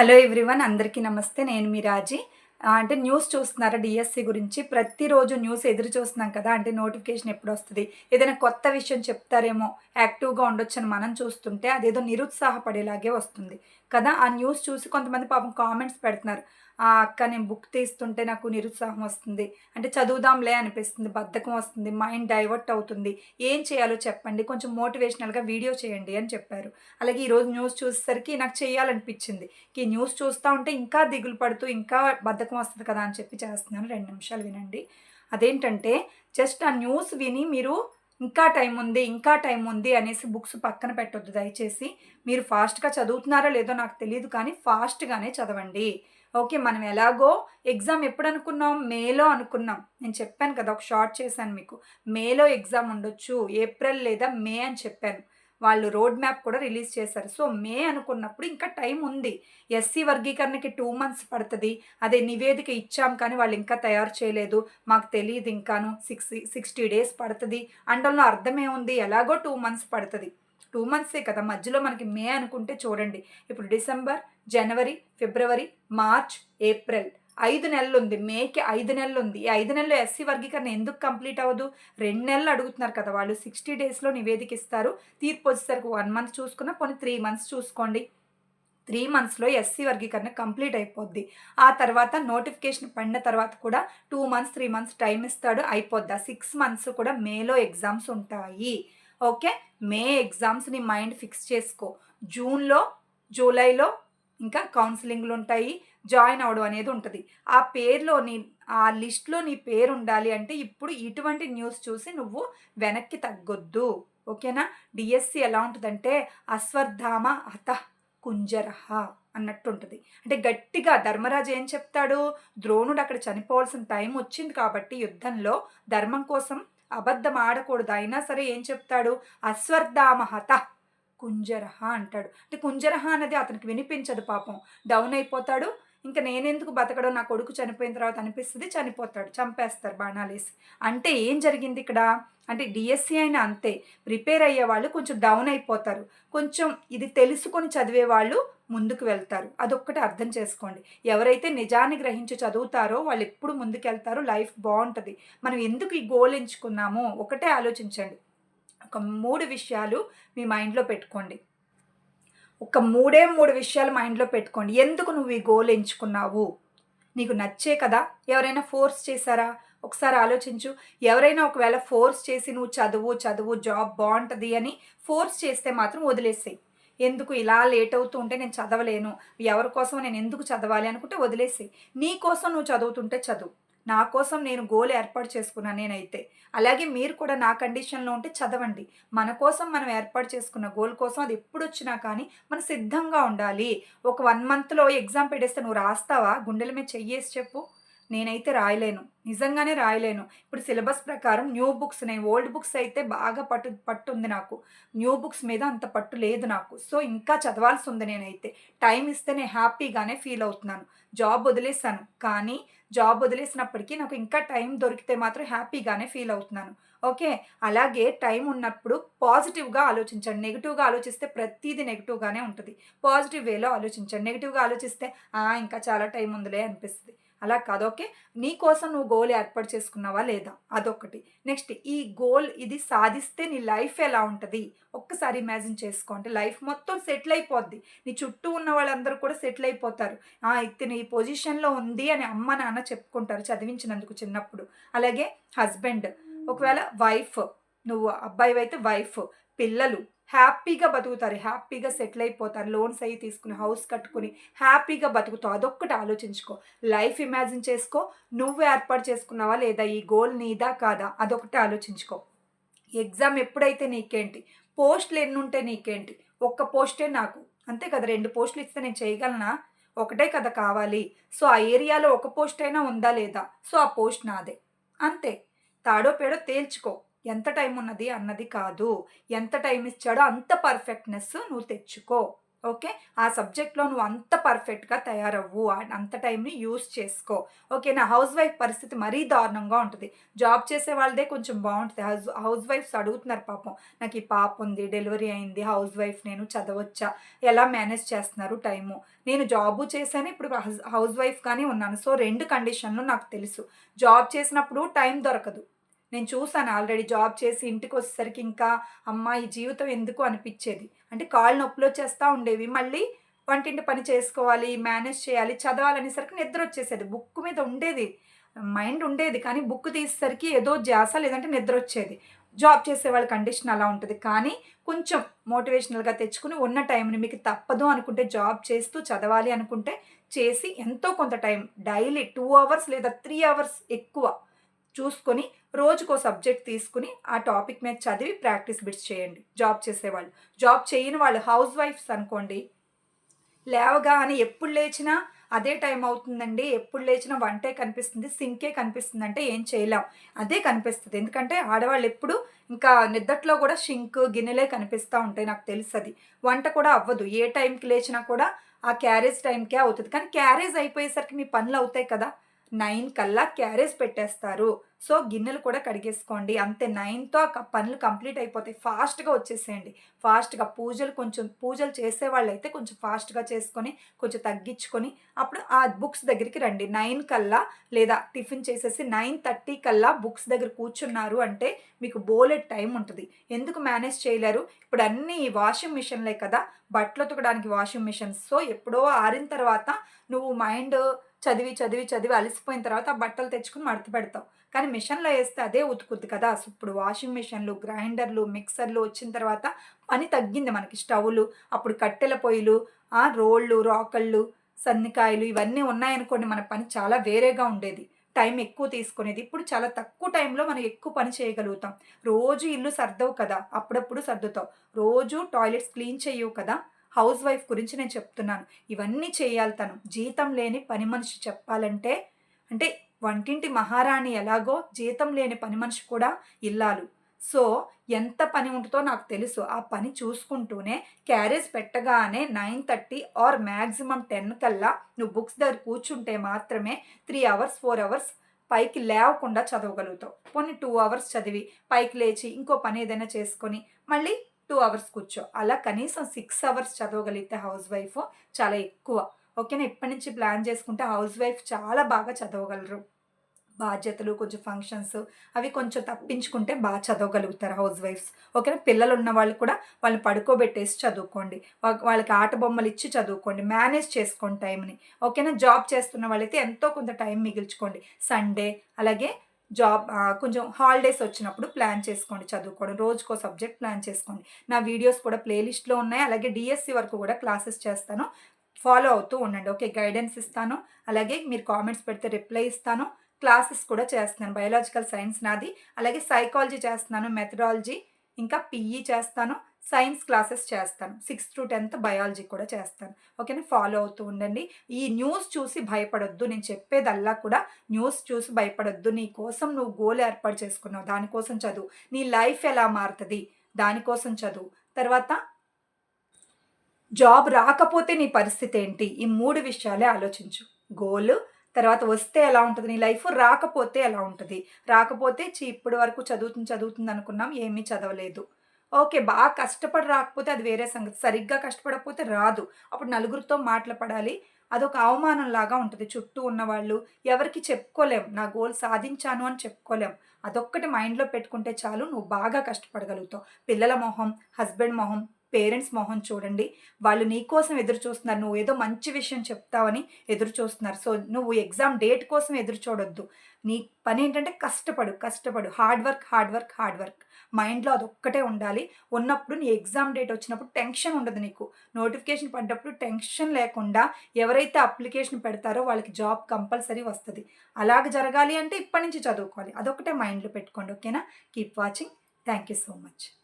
Hello everyone అందరికీ నమస్తే. నేను మీ రాజీ. అంటే న్యూస్ చూస్తున్నారా? డిఎస్సి గురించి ప్రతిరోజు న్యూస్ ఎదురు చూస్తున్నాం కదా అంటే నోటిఫికేషన్ ఎప్పుడు వస్తుంది ఏదైనా కొత్త విషయం చెప్తారేమో యాక్టివ్గా ఉండొచ్చని మనం చూస్తుంటే అదేదో నిరుత్సాహపడేలాగే వస్తుంది కదా. ఆ న్యూస్ చూసి కొంతమంది పాపం కామెంట్స్ పెడుతున్నారు. ఆ అక్క నేను బుక్ తీస్తుంటే నాకు నిరుత్సాహం వస్తుంది. అంటే చదువుదాంలే అనిపిస్తుంది బద్ధకం వస్తుంది మైండ్ డైవర్ట్ అవుతుంది. ఏం చేయాలో చెప్పండి కొంచెం మోటివేషనల్గా వీడియో చేయండి అని చెప్పారు. అలాగే ఈరోజు న్యూస్ చూసేసరికి నాకు చేయాలనిపించింది. ఈ న్యూస్ చూస్తూ ఉంటే ఇంకా దిగులు పడుతూ ఇంకా బద్ధకం వస్తుంది కదా అని చెప్పి చేస్తున్నాను. రెండు నిమిషాలు వినండి. అదేంటంటే జస్ట్ ఆ న్యూస్ విని మీరు ఇంకా టైం ఉంది ఇంకా టైం ఉంది అనేసి బుక్స్ పక్కన పెట్టొద్దు. దయచేసి మీరు ఫాస్ట్గా చదువుతున్నారో లేదో నాకు తెలియదు కానీ ఫాస్ట్గానే చదవండి. ఓకే మనం ఎలాగో ఎగ్జామ్ ఎప్పుడు అనుకున్నాం మేలో అనుకున్నాం. నేను చెప్పాను కదా ఒక షార్ట్ చేశాను మీకు. మేలో ఎగ్జామ్ ఉండొచ్చు ఏప్రిల్ లేదా మే అని చెప్పాను. వాళ్ళు రోడ్ మ్యాప్ కూడా రిలీజ్ చేశారు. సో మే అనుకున్నప్పుడు ఇంకా టైం ఉంది. ఎస్సీ వర్గీకరణకి టూ మంత్స్ పడుతుంది. అదే నివేదిక ఇచ్చాం కానీ వాళ్ళు ఇంకా తయారు చేయలేదు. మాకు తెలియదు ఇంకాను. సిక్స్ సిక్స్టీ డేస్ పడుతుంది. అండంలో అర్థమేముంది ఎలాగో టూ మంత్స్ పడుతుంది. టూ మంత్సే కదా. మధ్యలో మనకి మే అనుకుంటే చూడండి. ఇప్పుడు December January February March April. ఐదు నెలలు ఉంది మేకి ఐదు నెలలు ఉంది ఈ ఐదు నెలలు ఎస్సీ వర్గీకరణ ఎందుకు కంప్లీట్ అవ్వదు? రెండు నెలలు అడుగుతున్నారు కదా వాళ్ళు. సిక్స్టీ డేస్లో నివేదిక ఇస్తారు. తీర్పు వచ్చేసరికి వన్ మంత్ చూసుకున్నా పోనీ త్రీ మంత్స్ చూసుకోండి. త్రీ మంత్స్లో ఎస్సీ వర్గీకరణ కంప్లీట్ అయిపోద్ది. ఆ తర్వాత నోటిఫికేషన్ పడిన తర్వాత కూడా two months three months time ఇస్తాడు. అయిపోద్ది. ఆ సిక్స్ మంత్స్ కూడా మేలో ఎగ్జామ్స్ ఉంటాయి. ఓకే? మే ఎగ్జామ్స్ని మైండ్ ఫిక్స్ చేసుకో. జూన్లో జూలైలో ఇంకా కౌన్సిలింగ్లు ఉంటాయి. జాయిన్ అవడం అనేది ఉంటుంది. ఆ పేరులో నీ ఆ లిస్ట్లో నీ పేరు ఉండాలి అంటే ఇప్పుడు ఇటువంటి న్యూస్ చూసి నువ్వు వెనక్కి తగ్గొద్దు. ఓకేనా? డిఎస్సి ఎలా ఉంటుందంటే అశ్వర్ధామ హత కుంజరహ అన్నట్టు ఉంటుంది అంటే గట్టిగా ధర్మరాజు ఏం చెప్తాడు? ద్రోణుడు అక్కడ చనిపోవాల్సిన టైం వచ్చింది కాబట్టి యుద్ధంలో ధర్మం కోసం అబద్ధం ఆడకూడదు. అయినా సరే ఏం చెప్తాడు? అశ్వత్థామ హత కుంజరహ అంటాడు. అంటే కుంజరహ అనేది అతనికి వినిపించదు పాపం. డౌన్ అయిపోతాడు. ఇంకా నేనెందుకు బతకడం? నా కొడుకు చనిపోయిన తర్వాత అనిపిస్తుంది చనిపోతాడు చంపేస్తారు బాణాలేసి. అంటే ఏం జరిగింది ఇక్కడ? అంటే డిఎస్సి అయినా అంతే ప్రిపేర్ అయ్యే వాళ్ళు కొంచెం డౌన్ అయిపోతారు. కొంచెం ఇది తెలుసుకొని చదివే వాళ్ళు ముందుకు వెళ్తారు. అదొక్కటి అర్థం చేసుకోండి. ఎవరైతే నిజాన్ని గ్రహించి చదువుతారో వాళ్ళు ఎప్పుడు ముందుకెళ్తారో లైఫ్ బాగుంటుంది. మనం ఎందుకు ఈ గోల్ ఎంచుకున్నామో ఒకటే ఆలోచించండి. ఒక మూడు విషయాలు మీ మైండ్లో పెట్టుకోండి. ఒక మూడే మూడు విషయాలు మైండ్లో పెట్టుకోండి. ఎందుకు నువ్వు ఈ గోల్ ఎంచుకున్నావు? నీకు నచ్చే కదా? ఎవరైనా ఫోర్స్ చేశారా? ఒకసారి ఆలోచించు. ఎవరైనా ఒకవేళ ఫోర్స్ చేసి నువ్వు చదువు చదువు జాబ్ బాగుంటుంది అని ఫోర్స్ చేస్తే మాత్రం వదిలేసేయి. ఎందుకు ఇలా లేట్ అవుతూ ఉంటే నేను చదవలేను? ఎవరి కోసం నేను ఎందుకు చదవాలి అనుకుంటే వదిలేసేయి. నీ కోసం నువ్వు చదువుతుంటే చదువు. నా కోసం నేను గోల్ ఏర్పాటు చేసుకున్నాను నేనైతే. అలాగే మీరు కూడా నా కండిషన్లో ఉంటే చదవండి. మన కోసం మనం ఏర్పాటు చేసుకున్న గోల్ కోసం అది ఎప్పుడు వచ్చినా కానీ మనం సిద్ధంగా ఉండాలి. ఒక వన్ మంత్లో ఎగ్జామ్ పెట్టేస్తే నువ్వు రాస్తావా? గుండెల మీద చెయ్యేసి చెప్పు. నేనైతే రాయలేను. నిజంగానే రాయలేను. ఇప్పుడు సిలబస్ ప్రకారం న్యూ బుక్స్ నేను ఓల్డ్ బుక్స్ అయితే బాగా పట్టు పట్టు ఉంది నాకు. న్యూ బుక్స్ మీద అంత పట్టు లేదు నాకు. సో ఇంకా చదవాల్సి ఉంది నేనైతే. టైం ఇస్తే నేను హ్యాపీగానే ఫీల్ అవుతున్నాను. జాబ్ వదిలేసాను కానీ జాబ్ వదిలేసినప్పటికీ నాకు ఇంకా టైం దొరికితే మాత్రం హ్యాపీగానే ఫీల్ అవుతున్నాను. ఓకే? అలాగే టైం ఉన్నప్పుడు పాజిటివ్గా ఆలోచించండి. నెగిటివ్గా ఆలోచిస్తే ప్రతిదీ నెగిటివ్గానే ఉంటుంది. పాజిటివ్ వేలో ఆలోచించండి. నెగిటివ్గా ఆలోచిస్తే ఇంకా చాలా టైం ఉందిలే అనిపిస్తుంది. అలా కాదు ఓకే? నీ కోసం నువ్వు గోల్ ఏర్పాటు చేసుకున్నావా లేదా? అదొకటి నెక్స్ట్ ఈ గోల్ ఇది సాధిస్తే నీ లైఫ్ ఎలా ఉంటుంది? ఒక్కసారి ఇమాజిన్ చేసుకో. అంటే లైఫ్ మొత్తం సెటిల్ అయిపోద్ది. నీ చుట్టూ ఉన్న వాళ్ళందరూ కూడా సెటిల్ అయిపోతారు. ఇతను ఈ పొజిషన్లో ఉంది అని అమ్మ నాన్న చెప్పుకుంటారు చదివించినందుకు చిన్నప్పుడు. అలాగే హస్బెండ్. ఒకవేళ వైఫ్ నువ్వు అబ్బాయి అయితే వైఫ్ పిల్లలు. హ్యాపీగా బతుకుతారు హ్యాపీగా సెటిల్ అయిపోతారు లోన్స్ అవి తీసుకుని హౌస్ కట్టుకుని హ్యాపీగా బతుకుతావు. అదొక్కటి ఆలోచించుకో. లైఫ్ ఇమాజిన్ చేసుకో. నువ్వు ఏర్పాటు చేసుకున్నావా లేదా? ఈ గోల్ నీదా కాదా? అదొకటి ఆలోచించుకో. ఎగ్జామ్ ఎప్పుడైతే నీకేంటి? పోస్టులు ఎన్ని ఉంటే నీకేంటి? ఒక్క పోస్టే నాకు. అంతే కదా? రెండు పోస్టులు ఇస్తే నేను చేయగలనా? ఒకటే కదా కావాలి. సో ఆ ఏరియాలో ఒక పోస్ట్ అయినా ఉందా లేదా? సో ఆ పోస్ట్ నాదే. అంతే. తాడో పేడో తేల్చుకో. ఎంత టైం ఉన్నది అన్నది కాదు. ఎంత టైం ఇచ్చాడో అంత పర్ఫెక్ట్నెస్ నువ్వు తెచ్చుకో. ఓకే? ఆ సబ్జెక్ట్లో నువ్వు అంత పర్ఫెక్ట్గా తయారవ్వు. అంత టైంని యూస్ చేసుకో. ఓకే? నా హౌస్ వైఫ్ పరిస్థితి మరీ దారుణంగా ఉంటుంది. జాబ్ చేసే వాళ్ళదే కొంచెం బాగుంటుంది. హౌస్ హౌస్ వైఫ్స్ అడుగుతున్నారు పాపం. నాకు ఈ పాప ఉంది డెలివరీ అయింది హౌస్ వైఫ్ నేను చదవచ్చా? ఎలా మేనేజ్ చేస్తున్నారు టైము? నేను జాబు చేశాను ఇప్పుడు హౌస్- హౌస్ వైఫ్గానే ఉన్నాను. సో రెండు కండిషన్లు నాకు తెలుసు. జాబ్ చేసినప్పుడు టైం దొరకదు. నేను చూసాను ఆల్రెడీ జాబ్ చేసి ఇంటికి వచ్చేసరికి ఇంకా అమ్మ ఈ జీవితం ఎందుకు అనిపించేది? అంటే కాళ్ళు నొప్పులు వచ్చేస్తూ ఉండేవి. మళ్ళీ వంటింటి పని చేసుకోవాలి మేనేజ్ చేయాలి చదవాలనేసరికి నిద్ర వచ్చేసేది. బుక్ మీద ఉండేది మైండ్ ఉండేది కానీ బుక్ తీసేసరికి ఏదో జాస లేదంటే నిద్ర వచ్చేది. జాబ్ చేసే వాళ్ళ కండిషన్ అలా ఉంటుంది. కానీ కొంచెం మోటివేషనల్గా తెచ్చుకుని ఉన్న టైంని మీకు తప్పదు అనుకుంటే జాబ్ చేస్తూ చదవాలి అనుకుంటే చేసి ఎంతో కొంత టైం డైలీ టూ అవర్స్ లేదా త్రీ అవర్స్ ఎక్కువ చూసుకొని రోజుకో సబ్జెక్ట్ తీసుకుని ఆ టాపిక్ మీద చదివి ప్రాక్టీస్ బిట్స్ చేయండి. జాబ్ చేసేవాళ్ళు. జాబ్ చేయని వాళ్ళు హౌస్ వైఫ్స్ అనుకోండి. లేవగానే ఎప్పుడు లేచినా అదే టైం అవుతుందండి. ఎప్పుడు లేచినా వంటే కనిపిస్తుంది సింకే కనిపిస్తుంది అంటే ఏం చేయలేం. అదే కనిపిస్తుంది. ఎందుకంటే ఆడవాళ్ళు ఎప్పుడు ఇంకా నిద్దట్లో కూడా షింక్ గిన్నెలే కనిపిస్తూ ఉంటాయి నాకు తెలుసు అది వంట కూడా అవ్వదు. ఏ టైంకి లేచినా కూడా ఆ క్యారేజ్ టైంకే అవుతుంది. కానీ క్యారేజ్ అయిపోయేసరికి మీ పనులు అవుతాయి కదా. నైన్ కల్లా క్యారేజ్ పెట్టేస్తారు. సో గిన్నెలు కూడా కడిగేసుకోండి. అంతే నైన్తో ఆ పనులు కంప్లీట్ అయిపోతాయి. ఫాస్ట్గా వచ్చేసేయండి. ఫాస్ట్గా పూజలు కొంచెం పూజలు చేసేవాళ్ళు అయితే కొంచెం ఫాస్ట్గా చేసుకొని కొంచెం తగ్గించుకొని అప్పుడు ఆ బుక్స్ దగ్గరికి రండి. నైన్ కల్లా లేదా టిఫిన్ చేసేసి నైన్ థర్టీ కల్లా బుక్స్ దగ్గర కూర్చున్నారు అంటే మీకు బోలెడ్ టైం ఉంటుంది. ఎందుకు మేనేజ్ చేయలేరు? ఇప్పుడు అన్నీ వాషింగ్ మిషన్లే కదా. బట్టలు ఉతకడానికి వాషింగ్ మిషన్స్. సో ఎప్పుడో ఆరిన తర్వాత నువ్వు మైండ్ చదివి చదివి చదివి అలసిపోయిన తర్వాత ఆ బట్టలు తెచ్చుకుని మడత పెడతావు. కానీ మిషన్లో వేస్తే అదే ఉతుకుద్ది కదా. ఇప్పుడు వాషింగ్ మిషన్లు గ్రైండర్లు మిక్సర్లు వచ్చిన తర్వాత పని తగ్గింది మనకి. స్టవ్లు అప్పుడు కట్టెల పొయ్యిలు ఆ రోళ్ళు రోకళ్ళు సన్నికాయలు ఇవన్నీ ఉన్నాయనుకోండి మన పని చాలా వేరేగా ఉండేది. టైం ఎక్కువ తీసుకునేది. ఇప్పుడు చాలా తక్కువ టైంలో మనం ఎక్కువ పని చేయగలుగుతాం. రోజు ఇల్లు సర్దవు కదా. అప్పుడప్పుడు సర్దుతావు. రోజు టాయిలెట్స్ క్లీన్ చేయవు కదా. హౌస్ వైఫ్ గురించి నేను చెప్తున్నాను. ఇవన్నీ చేయాలి తను. జీతం లేని పని మనిషి చెప్పాలంటే అంటే వంటింటి మహారాణి ఎలాగో జీతం లేని పని మనిషి కూడా ఇల్లాలు. సో ఎంత పని ఉంటుందో నాకు తెలుసు. ఆ పని చూసుకుంటూనే క్యారేజ్ పెట్టగానే nine thirty or maximum ten కల్లా నువ్వు బుక్స్ దగ్గర కూర్చుంటే మాత్రమే త్రీ అవర్స్ ఫోర్ అవర్స్ పైకి లేవకుండా చదవగలుగుతావు. పోనీ టూ అవర్స్ చదివి పైకి లేచి ఇంకో పని ఏదైనా చేసుకొని మళ్ళీ టూ అవర్స్ కూర్చో. అలా కనీసం సిక్స్ అవర్స్ చదవగలిగితే హౌస్ వైఫ్ చాలా ఎక్కువ. ఓకేనా? ఇప్పటి నుంచి ప్లాన్ చేసుకుంటే హౌస్ వైఫ్ చాలా బాగా చదవగలరు. బాధ్యతలు కొంచెం ఫంక్షన్స్ అవి కొంచెం తప్పించుకుంటే బాగా చదవగలుగుతారు హౌస్ వైఫ్స్ ఓకేనా? పిల్లలు ఉన్న వాళ్ళు కూడా వాళ్ళని పడుకోబెట్టేసి చదువుకోండి. వాళ్ళకి ఆట బొమ్మలు ఇచ్చి చదువుకోండి. మేనేజ్ చేసుకోండి టైంని. ఓకేనా? జాబ్ చేస్తున్న వాళ్ళైతే ఎంతో కొంత టైం మిగిల్చుకోండి. సండే అలాగే జాబ్ కొంచెం హాలిడేస్ వచ్చినప్పుడు ప్లాన్ చేసుకోండి చదువుకోవడం రోజుకో సబ్జెక్ట్ ప్లాన్ చేసుకోండి. నా వీడియోస్ కూడా ప్లేలిస్ట్లో ఉన్నాయి అలాగే డిఎస్సి వరకు కూడా క్లాసెస్ చేస్తాను. ఫాలో అవుతూ ఉండండి. ఓకే గైడెన్స్ ఇస్తాను అలాగే మీరు కామెంట్స్ పెడితే రిప్లై ఇస్తాను. క్లాసెస్ కూడా చేస్తున్నాను బయాలజికల్ సైన్స్ నాది అలాగే సైకాలజీ చేస్తున్నాను మెథడాలజీ ఇంకా పిఈ చేస్తాను. సైన్స్ క్లాసెస్ చేస్తాను. సిక్స్త్ టు టెన్త్ బయాలజీ కూడా చేస్తాను. ఓకేనా? ఫాలో అవుతూ ఉండండి. ఈ న్యూస్ చూసి భయపడొద్దు. నేను చెప్పేదల్లా కూడా న్యూస్ చూసి భయపడొద్దు. నీ కోసం నువ్వు గోల్ ఏర్పాటు చేసుకున్నావు. దానికోసం చదువు. నీ లైఫ్ ఎలా మారుతుంది? దానికోసం చదువు. తర్వాత జాబ్ రాకపోతే నీ పరిస్థితి ఏంటి? ఈ మూడు విషయాలే ఆలోచించు. గోల్. తర్వాత వస్తే ఎలా ఉంటుంది? నీ లైఫ్ రాకపోతే ఎలా ఉంటుంది? రాకపోతే చీ ఇప్పటి వరకు చదువుతుంది చదువుతుంది అనుకున్నాం. ఏమీ చదవలేదు. ఓకే బాగా కష్టపడి రాకపోతే అది వేరే సంగతి. సరిగ్గా కష్టపడకపోతే రాదు. అప్పుడు నలుగురితో మాట్లాడాలి. అదొక అవమానం లాగా ఉంటుంది. చుట్టూ ఉన్నవాళ్ళు ఎవరికి చెప్పుకోలేం. నా గోల్ సాధించాను అని చెప్పుకోలేం. అదొక్కటి మైండ్లో పెట్టుకుంటే చాలు నువ్వు బాగా కష్టపడగలుగుతావు. పిల్లల మొహం హస్బెండ్ మొహం పేరెంట్స్ మొహం చూడండి. వాళ్ళు నీ కోసం ఎదురు చూస్తున్నారు. నువ్వు ఏదో మంచి విషయం చెప్తావని ఎదురు చూస్తున్నారు. సో నువ్వు ఎగ్జామ్ డేట్ కోసం ఎదురు చూడొద్దు. నీ పని ఏంటంటే కష్టపడు కష్టపడు. Hard work hard work hard work. మైండ్లో ఒక్కటే ఉండాలి. ఉన్నప్పుడు నీ ఎగ్జామ్ డేట్ వచ్చినప్పుడు టెన్షన్ ఉండదు నీకు. నోటిఫికేషన్ పడ్డప్పుడు టెన్షన్ లేకుండా ఎవరైతే అప్లికేషన్ పెడతారో వాళ్ళకి జాబ్ కంపల్సరీ వస్తుంది. అలాగ జరగాలి అంటే ఇప్పటి నుంచి చదువుకోవాలి. అదొకటే మైండ్లో పెట్టుకోండి. ఓకేనా? Keep watching. Thank you so much.